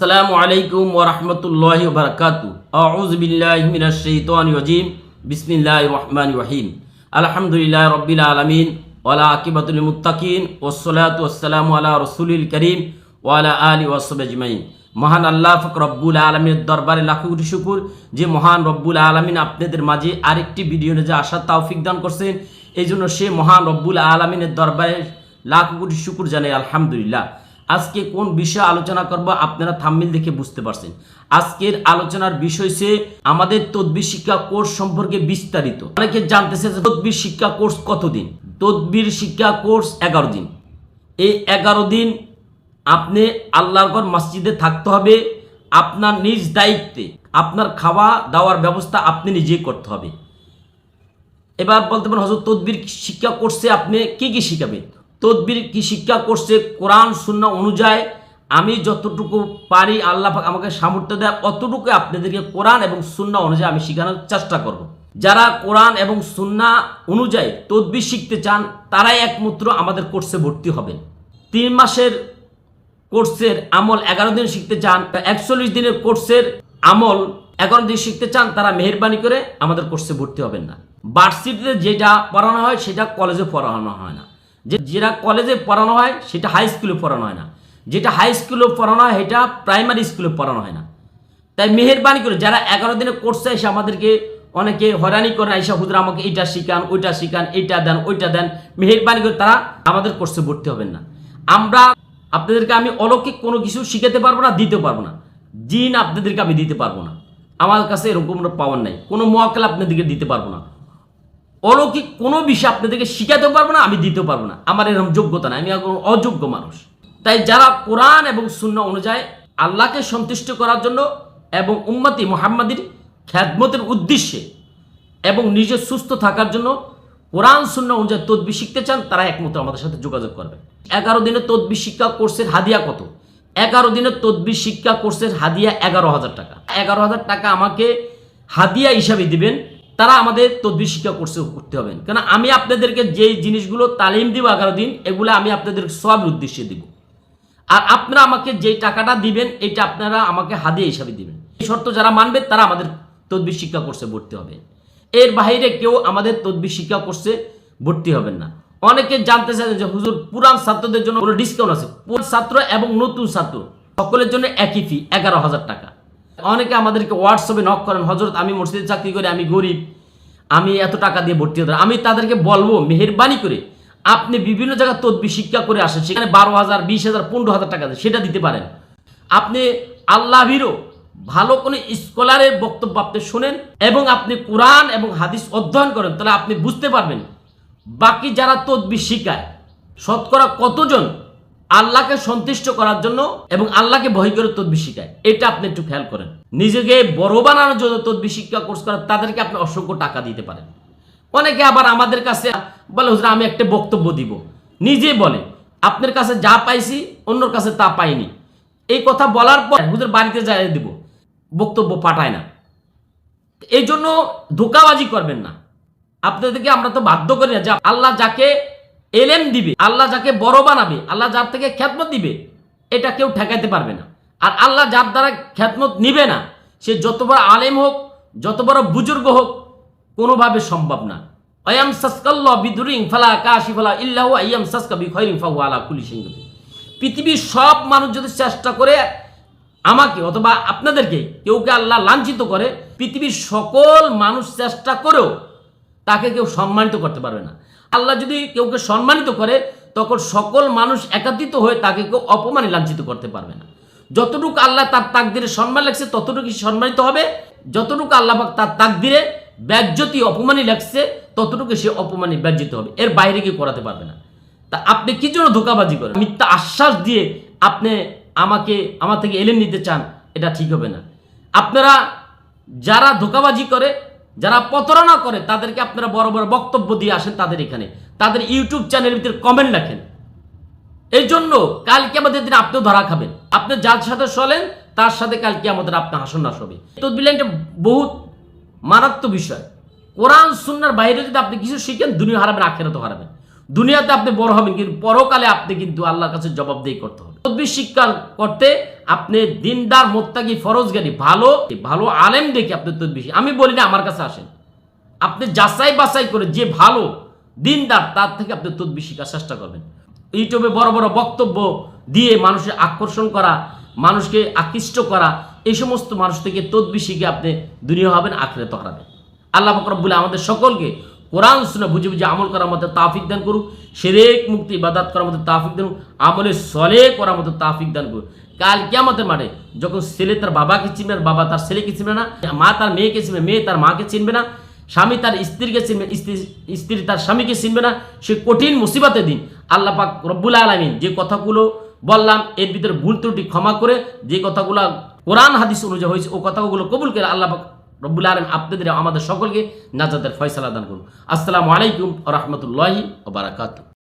আসসালামু আলাইকুম ওরহমতুল্লাহ বারকাতু আউজ বিল্লাহ মিনাশ শাইতানির রাজিম। বিসমিল্লাহির রহমানির রহিম। আলহামদুলিল্লাহ রব্বিল আলামিন। ওয়ালা আকিবাতুল মুত্তাকিন। ওয়াসসালাতু ওয়াসসালামু আলা রাসূলিল করিম। ওয়ালা আলি ওয়াসহাবিহি মহান আল্লাহ ফক রব্বুল আলমিনের দরবারে লাখো কোটি শুকুর যে মহান রব্বুল আলমিন আপনাদের মাঝে আরেকটি ভিডিও যে আসার তৌফিক দান করছেন, এই জন্য সে মহান রব্বুল আলমিনের দরবারে লাখো কোটি শুকুর জানাই আলহামদুলিল্লাহ। আজকে কোন বিষয়ে আলোচনা করব আপনারা থাম্মিল দেখে বুঝতে পারছেন। আজকের আলোচনার বিষয় সে আমাদের তদবির শিক্ষা কোর্স সম্পর্কে বিস্তারিত। অনেকে জানতেছে যে তদবির শিক্ষা কোর্স কতদিন? তদবির শিক্ষা কোর্স এগারো দিন। এই এগারো দিন আপনি আল্লাহর মসজিদে থাকতে হবে। আপনার নিজ দায়িত্বে আপনার খাওয়া দাওয়ার ব্যবস্থা আপনি নিজেই করতে হবে। এবার বলতে পারেন হজরত তদবির শিক্ষা করছে আপনি কি কি শিখাবেন? তদবির কি শিক্ষা করছে কোরআন শূন্য অনুযায়ী, আমি যতটুকু পারি আল্লাহ আমাকে সামর্থ্য দেয় অতটুকু আপনাদেরকে কোরআন এবং সুন্না অনুযায়ী আমি শেখানোর চেষ্টা করব। যারা কোরআন এবং সুন্না অনুযায়ী তদবির শিখতে চান, তারাই একমাত্র আমাদের কোর্সে ভর্তি হবেন। তিন মাসের কোর্সের আমল এগারো দিন শিখতে চান একচল্লিশ দিনের কোর্সের আমল এগারো দিন শিখতে চান, তারা মেহরবানি করে আমাদের কোর্সে ভর্তি হবেন না। ভার্সিটিতে যেটা পড়ানো হয়, সেটা কলেজে পড়ানো হয় না। যে যেটা কলেজে পড়ানো হয়, সেটা হাই স্কুলে পড়ানো হয় না। যেটা হাই স্কুলে পড়ানো হয়, সেটা প্রাইমারি স্কুলে পড়ানো হয় না। তাই মেহরবানি করে, যারা এগারো দিনের কোর্সে এসে আমাদেরকে অনেকে হয়রানি করেন আইসা হুজুর আমাকে এইটা শিখান, ওইটা শিখান এইটা দেন, ওইটা দেন। মেহরবানি করে তারা আমাদের কোর্সে ভর্তি হবেন না। আমরা আপনাদেরকে আমি অলৌকিক কোনো কিছু শিখাতে পারব না, দিতে পারব না। জিন আপনাদেরকে আমি দিতে পারব না। আমার কাছে এরকম পাওয়ার নাই। কোনো মোয়াক্কেল আপনাদেরকে দিতে পারব না। অলৌকিক কোনো বিষয় আপনাদেরকে শিখাতে পারব না, আমি দিতে পারব না। আমার এরকম যোগ্যতা নাই, আমি একজন অযোগ্য মানুষ। তাই যারা কোরআন এবং শূন্য অনুযায়ী আল্লাহকে সন্তুষ্ট করার জন্য এবং উম্মতি মোহাম্মদীর খ্যাতমতের উদ্দেশ্যে এবং নিজে সুস্থ থাকার জন্য কোরআন শূন্য অনুযায়ী তদবি শিখতে চান, তারা একমাত্র আমাদের সাথে যোগাযোগ করবে। এগারো দিনের তদবি শিক্ষা কোর্সের হাদিয়া কত? এগারো দিনের তদবি শিক্ষা কোর্সের হাদিয়া এগারো হাজার টাকা। এগারো হাজার টাকা আমাকে হাদিয়া হিসাবে দিবেন তারা আমাদের তদবি শিক্ষা কোর্সে করতে হবেন কেন আমি আপনাদেরকে যে জিনিসগুলো তালিম দিব এগারো দিন, এগুলো আমি আপনাদের সব উদ্দেশ্যে দিব। আর আপনারা আমাকে যে টাকাটা দিবেন এটা আপনারা আমাকে হাদিয়া হিসাবে দিবেন। এই শর্ত যারা মানবে, তারা আমাদের তদবির শিক্ষা কোর্সে ভর্তি হবে। এর বাইরে কেউ আমাদের তদবির শিক্ষা কোর্সে ভর্তি হবেন না। অনেকে জানতে চান যে, হুজুর, পুরান ছাত্রদের জন্য ডিসকাউন্ট আছে। পুরান ছাত্র এবং নতুন ছাত্র, সকলের জন্য একই ফি এগারো হাজার টাকা। অনেকে আমাদেরকে হোয়াটসঅ্যাপে নক করেন হজরত আমি মসজিদে চাকরি করি, আমি গরিব, আমি এত টাকা দিয়ে ভর্তি হতে আমি তাদেরকে বলব, মেহরবানি করে আপনি বিভিন্ন জায়গায় তদবি শিক্ষা করে আসেন, সেখানে বারো হাজার, বিশ হাজার, পনেরো হাজার টাকা সেটা দিতে পারেন। আপনি আল্লাহ ভিরো ভালো কোনো স্কলারের বক্তব্য আপনি শোনেন এবং আপনি কোরআন এবং হাদিস অধ্যয়ন করেন, তাহলে আপনি বুঝতে পারবেন। বাকি যারা তদবি শিখায়, শতকরা কতজন আল্লাহকে সন্তুষ্ট করার জন্য এবং আল্লাহকে ভয় করে তদবি শিখায়। এটা আপনি একটু খেয়াল করেন। নিজেকে বড় বানানোর জন্য তদবি শিক্ষা কোর্স করেন তাদেরকে আপনি অসংখ্য টাকা দিতে পারেন। অনেকে আবার আমাদের কাছে বলে, হুজুর, আমি একটা বক্তব্য দিব। নিজে বলে, আপনার কাছে যা পাইছি, অন্যর কাছে তা পাইনি। এই কথা বলার পর হুজুর বাড়িতে যাই দিব। বক্তব্য পাঠায় না। এই জন্য ধোকাবাজি করবেন না। আপনাদেরকে আমরা তো বাধ্য করি না যে আল্লাহ যাকে এলেম দিবে, আল্লাহ যাকে বড় বানাবে, আল্লাহ যার থেকে খ্যাতমত দিবে, এটা কেউ ঠেকাইতে পারবে না। আর আল্লাহ যার দ্বারা খ্যাতমত নিবে না, সে যত বড় আলেম হোক, যত বড় বুজুর্গ হোক, কোনোভাবে সম্ভব না। অয়াম সাসকাল্লাহ বিদুরিং ফালা কাশি ফালা ইল্লাহু আয়াম সাসকা বিখয়রিং ফাহু আলা কুলি পৃথিবীর সব মানুষ যদি চেষ্টা করে আমাকে অথবা আপনাদেরকে কেউকে আল্লাহ লাঞ্ছিত করে, পৃথিবীর সকল মানুষ চেষ্টা করেও তাকে কেউ সম্মানিত করতে পারবে না। আল্লাহ যদি কেউকে সম্মানিত করে, তখন সকল মানুষ একাত্রিত হয়ে তাকে কেউ অপমানে লাঞ্ছিত করতে পারবে না। যতটুকু আল্লাহ তার তাক তাকদিরে সম্মান লাগছে ততটুকু সম্মানিত হবে। যতটুকু আল্লাহ তার তাকদিরে ব্যাজ্যতি অপমানই লাগছে ততটুকু সে অপমানে ব্যাজ্যিত হবে। এর বাইরে কেউ করাতে পারবে না। তা আপনি কি জন্য ধোকাবাজি করেন? মিথ্যা আশ্বাস দিয়ে আপনি আমাকে, আমার থেকে এলেন নিতে চান, এটা ঠিক হবে না। আপনারা যারা ধোকাবাজি করে যারা প্রতারণা করে, তাদেরকে আপনারা বড় বড় বক্তব্য দিয়ে আসেন তাদের এখানে। তাদের ইউটিউব চ্যানেলের ভিতরে কমেন্ট লেখেন। এই জন্য কালকে আমাদের দিন আপনিও ধরা খাবেন। আপনি যার সাথে চলেন, তার সাথে কালকে আমাদের আপনার হাসন নাশ হবে। তদবিলাইনটা বহুত মারাত্মক বিষয়। কোরআন, সুন্নার বাইরে যদি আপনি কিছু শিখেন, দুনিয়া হারাবেন আখেরাতে হারাবেন। দুনিয়াতে আপনি বড় হবেন, কিন্তু পরকালে আপনি কিন্তু আল্লাহর কাছে জবাবদেহি করতে হবে। তদ্বির করতে আপনি দিনদার, মোত্তাকি ফরজগারি ভালো ভালো আলেম দেখে আপনি তদ্বির আমি বলি না, আমার কাছে আসেন। আপনি যাচাই বাছাই করে যে ভালো দিনদার, তার থেকে আপনি তদ্বির শিখার চেষ্টা করবেন। ইউটিউবে বড় বড় বক্তব্য দিয়ে মানুষের আকর্ষণ করা, মানুষকে আকৃষ্ট করা, এই সমস্ত মানুষ থেকে তদ্বি শিখে আপনি দুনিয়া হবেন আখরে তকরাবেন আল্লাহ ফকরবুল্লাহ আমাদের সকলকে কোরআন শুনে বুঝে বুঝে আমল করার মধ্যে তাফিক দান করুক। সেরেক মুক্তি, ইবাদাত করার মধ্যে তাফিক দান আমলে সলে করার মধ্যে তাফিক দান করুক। কাল কেমতের মাঠে যখন ছেলে তার বাবাকে চিনবে বাবা তার ছেলেকে চিনবে না, মা তার মেয়েকে চিনবে, মেয়ে তার মাকে চিনবে না, স্বামী তার স্ত্রীকে চিনবে, স্ত্রী স্ত্রী তার স্বামীকে চিনবে না, সে কঠিন মুসিবতের দিন। আল্লাহ পাক রব্বুল আলমিন যে কথাগুলো বললাম, এর ভিতরে ভুল ত্রুটি ক্ষমা করে যে কথাগুলো কোরআন, হাদিস অনুযায়ী হয়েছে, ও কথাগুলো কবুল করে আল্লাহ পাক রব্বুল আলম আপনাদের আমাদের সকলকে নাজাদের ফয়সালা দান করুন। আসসালামু আলাইকুম রহমতুল্লাহি ও বারাকাতু